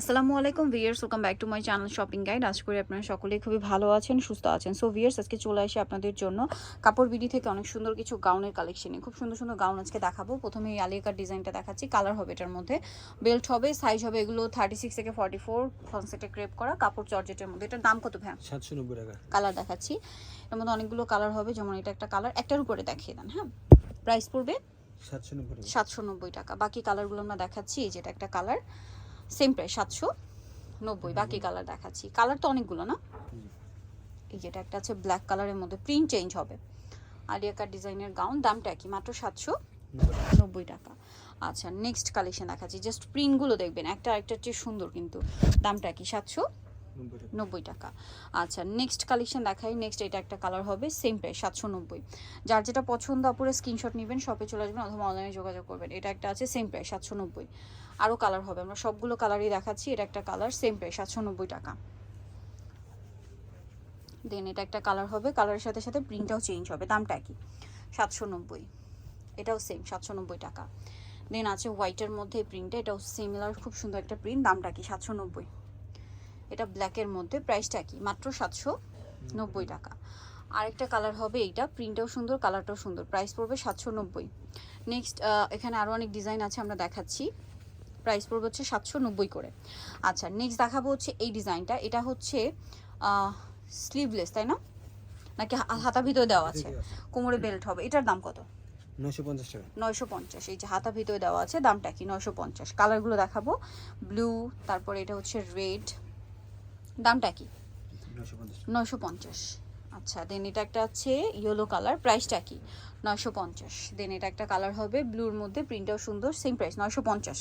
আসসালামু আলাইকুম viewers welcome back to my channel shopping guide. আজ করি আপনারা সকলেই খুবই ভালো আছেন সুস্থ আছেন। সো ভিয়ার্স আজকে চলে আসি আপনাদের জন্য কাপড় বিডি থেকে অনেক সুন্দর কিছু গাউনের কালেকশনে খুব সুন্দর সুন্দর গাউন আজকে দেখাবো। প্রথমে এই আলিয়াকার ডিজাইনটা দেখাচ্ছি কালার হবে এটার মধ্যে। বেল্ট হবে সাইজ হবে এগুলো থার্টি সিক্স থেকে ফর্টি ফোর ফনসেটে ক্রেপ করা কাপড় জর্জেটের মধ্যে। এটার দাম কত ভ্যাম সাতশো নব্বই টাকা। কালার দেখাচ্ছি। এর মধ্যে অনেকগুলো কালার হবে যেমন এটা একটা কালার একটার উপরে দেখিয়ে দেন হ্যাঁ? প্রাইস পড়বে সাতশো নব্বই টাকা। সাতশো নব্বই টাকা। বাকি কালারগুলো আমরা দেখাচ্ছি এই যেটা একটা কালার সেম প্রাইস সাতশো নব্বই। বাকি কালার দেখাচ্ছি। কালার তো অনেকগুলো না? এই যেটা একটা আছে ব্ল্যাক কালারের মধ্যে প্রিন্ট চেঞ্জ হবে। আলিয়াকার ডিজাইনের গাউন দামটা কি মাত্র সাতশো নব্বই টাকা। আচ্ছা নেক্সট কালেকশন দেখাচ্ছি। জাস্ট প্রিন্টগুলো দেখবেন। একটা আরেকটার চেয়ে সুন্দর কিন্তু। দামটা কি সাতশো নব্বই টাকা। আচ্ছা নেক্সট কালেকশন দেখাই। নেক্সট এটা একটা কালার হবে সেম প্রাইস সাতশো নব্বই। যার যেটা পছন্দ, আপুরে স্ক্রিনশট নেবেন শপে চলে আসবেন অথবা অনলাইনে যোগাযোগ করবেন। এটা একটা আছে সেম প্রাইস সাতশো নব্বই। আরও কালার হবে, আমরা সবগুলো কালারই দেখাচ্ছি, এটা একটা কালার সেম প্রাইস সাতশো নব্বই টাকা। দেন এটা একটা কালার হবে কালারের সাথে সাথে প্রিন্টটাও চেঞ্জ হবে, দামটা কি সাতশো নব্বই। এটাও সেম সাতশো নব্বই টাকা। দেন আছে হোয়াইটের মধ্যে প্রিন্টটা এটাও সিমিলার খুব সুন্দর একটা প্রিন্ট দামটা কি? সাতশো নব্বই। এটা ব্ল্যাকের মধ্যে প্রাইসটা কি? মাত্র সাতশো নব্বই টাকা। আরেকটা কালার হবে এইটা প্রিন্টটাও সুন্দর কালারটাও সুন্দর প্রাইস পড়বে সাতশো নব্বই। নেক্সট এখানে আরও অনেক ডিজাইন আছে আমরা দেখাচ্ছি। প্রাইস পড়বে হচ্ছে সাতশো নব্বই করে। আচ্ছা নেক্সট দেখাবো হচ্ছে এই ডিজাইনটা এটা হচ্ছে স্লিভলেস তাই না? নাকি হাতা ভিতরে দেওয়া আছে? কোমরে বেল্ট হবে। এটার দাম কত? নয়শো পঞ্চাশ নয়শো পঞ্চাশ। এই যে হাতা ভিতরে দেওয়া আছে দামটা কি? নয়শো পঞ্চাশ। কালারগুলো দেখাবো। ব্লু তারপরে এটা হচ্ছে রেড দামটা কি? নয়শো পঞ্চাশ। আচ্ছা দেন এটা একটা আছে ইয়েলো কালার প্রাইসটা কি? নয়শো পঞ্চাশ। দেন এটা একটা কালার হবে ব্লুর মধ্যে প্রিন্টটাও সুন্দর সেম প্রাইস নয়শো পঞ্চাশ।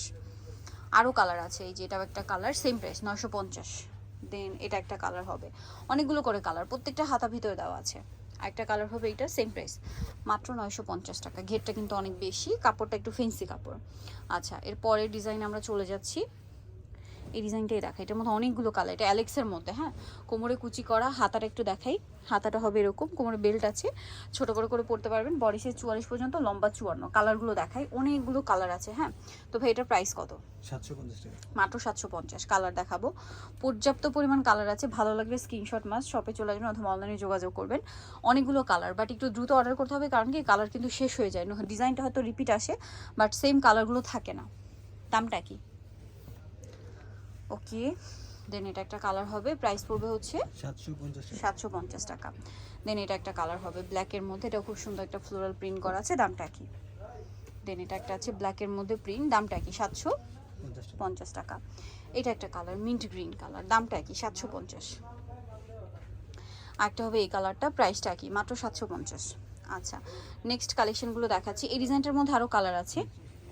আরও কালার আছে এই যে এটাও একটা কালার সেম প্রাইস নয়শো পঞ্চাশ। দেন এটা একটা কালার হবে। অনেকগুলো করে কালার প্রত্যেকটা হাতা ভিতরে দেওয়া আছে। একটা কালার হবে এটা সেম প্রাইস মাত্র নয়শো পঞ্চাশ টাকা। ঘেরটা কিন্তু অনেক বেশি কাপড়টা একটু ফেন্সি কাপড়। আচ্ছা এর পরের ডিজাইন আমরা চলে যাচ্ছি। এই ডিজাইনটাই দেখা এটার মধ্যে অনেকগুলো কালার। এটা অ্যালেক্সের মধ্যে হ্যাঁ? কোমরে কুচি করা হাতাটা একটু দেখাই। হাতাটা হবে এরকম কোমরে বেল্ট আছে। ছোট করে করে পড়তে পারবেন। বডি সাইজ চুয়াল্লিশ পর্যন্ত লম্বা চুয়ান্ন। কালারগুলো দেখাই। অনেকগুলো কালার আছে হ্যাঁ? তো ভাই এটার প্রাইস কত? মাত্র সাতশো পঞ্চাশ। কালার দেখাবো। পর্যাপ্ত পরিমাণ কালার আছে। ভালো লাগলে স্ক্রিনশট মাস শপে চলে আসবেন অথবা অনলাইনে যোগাযোগ করবেন। অনেকগুলো কালার বাট একটু দ্রুত অর্ডার করতে হবে কারণ কি কালার কিন্তু শেষ হয়ে যায়। ডিজাইনটা হয়তো রিপিট আসে বাট সেম কালারগুলো থাকে না। দামটা কি? ওকে দেন এটা একটা কালার হবে প্রাইস পড়বে হচ্ছে সাতশো পঞ্চাশ টাকা। সাতশো পঞ্চাশ টাকা। দেন এটা একটা কালার হবে ব্ল্যাকের মধ্যে এটা খুব সুন্দর একটা ফ্লোরাল প্রিন্ট করা আছে দামটা কি? দেন এটা একটা আছে ব্ল্যাকের মধ্যে প্রিন্ট দামটা কি? সাতশো পঞ্চাশ টাকা। এটা একটা কালার মিন্ট গ্রিন কালার দামটা কি? সাতশো পঞ্চাশ। আরেকটা হবে এই কালারটা প্রাইসটা কি? মাত্র সাতশো পঞ্চাশ। আচ্ছা নেক্সট কালেকশনগুলো দেখাচ্ছি। এই ডিজাইনটার মধ্যে আরও কালার আছে।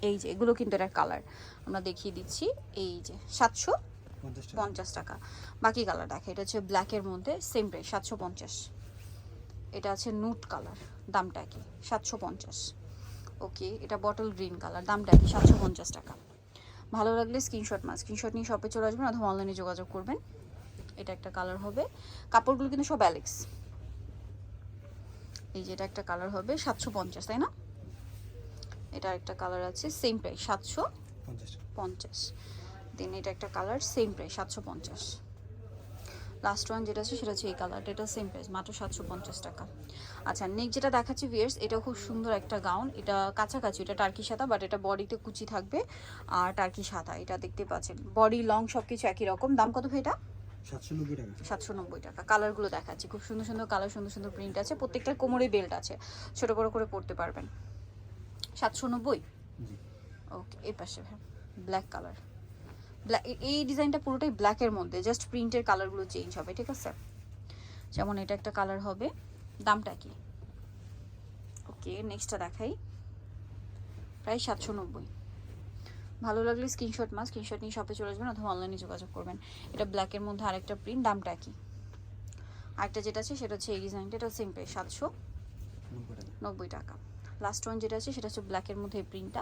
এই যে এগুলো কিন্তু এটা কালার আমরা দেখিয়ে দিচ্ছি। এই যে সাতশো পঞ্চাশ টাকা। বাকি কালার দেখা এটা হচ্ছে ব্ল্যাকের মধ্যে সেম প্রাইস সাতশো পঞ্চাশ। এটা আছে নুট কালার দামটা কি? সাতশো পঞ্চাশ। ওকে এটা বটল গ্রিন কালার দামটা কি? সাতশো পঞ্চাশ টাকা। ভালো লাগলে স্ক্রিনশট মাস স্ক্রিনশট নিয়ে শপে চলে আসবেন অথবা অনলাইনে যোগাযোগ করবেন। এটা একটা কালার হবে। কাপড়গুলো কিন্তু সব অ্যালেক্স এই যে এটা একটা কালার হবে সাতশো পঞ্চাশ তাই না? এটা একটা কালার আছে সেম প্রাইস সাতশো পঞ্চাশ। দেন এটা একটা কালার সেম প্রাইস সাতশো পঞ্চাশ। লাস্ট ওয়ান যেটা আছে সেটা হচ্ছে এই কালারটা এটা সেম প্রাইস মাত্র সাতশো পঞ্চাশ টাকা। আচ্ছা নেক্সট যেটা দেখাচ্ছি ভিয়ার্স এটা খুব সুন্দর একটা গাউন এটা কাছাকাছি এটা টার্কি সাদা বাট এটা বডিতে কুচি থাকবে আর টার্কি সাদা এটা দেখতে পাচ্ছেন। বডি লং সব কিছু একই রকম দাম কত ভাই এটা? সাতশো নব্বই টাকা। কালারগুলো দেখাচ্ছি খুব সুন্দর সুন্দর কালার সুন্দর সুন্দর প্রিন্ট আছে প্রত্যেকটার কোমরে বেল্ট আছে ছোট বড় করে পড়তে পারবেন। সাতশো নব্বই? ওকে এই পাশে ব্ল্যাক কালার এই ডিজাইনটা পুরোটাই ব্ল্যাকের মধ্যে জাস্ট প্রিন্টের কালারগুলো চেঞ্জ হবে, ঠিক আছে? যেমন এটা একটা কালার হবে, দামটা কি? ওকে নেক্সটটা দেখাই। প্রায় সাতশো নব্বই। ভালো লাগলে স্ক্রিনশট মা স্ক্রিনশট নিয়ে শপে চলে আসবেন অথবা অনলাইনে যোগাযোগ করবেন। এটা ব্ল্যাকের মধ্যে আরেকটা প্রিন্ট দামটা কি? আরেকটা যেটা আছে, সেটা হচ্ছে এই ডিজাইনটা এটা সেম প্রাইস সাতশো নব্বই টাকা। লাস্ট ওয়ান যেটা আছে, সেটা হচ্ছে ব্ল্যাকের মধ্যে প্রিন্টটা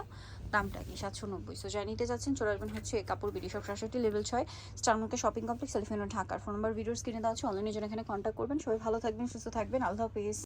দামটা কি? সাতশো নব্বই। সো যাই নিতে যাচ্ছেন, চলে আসবেন হচ্ছে কাপড় বিডি সব সাতষট্টি লেভেল ছয় স্টারমার্কেট শপিং কমপ্লেক্স সেলফিনো ঢাকার। ফোন নাম্বার ভিডিওস কিনে দেওয়া হচ্ছে অনলাইনে জন্য এখানে কন্ট্যাক্ট করবেন। সবাই ভালো থাকবেন, সুস্থ থাকবেন। আল্লাহ হাফিজ।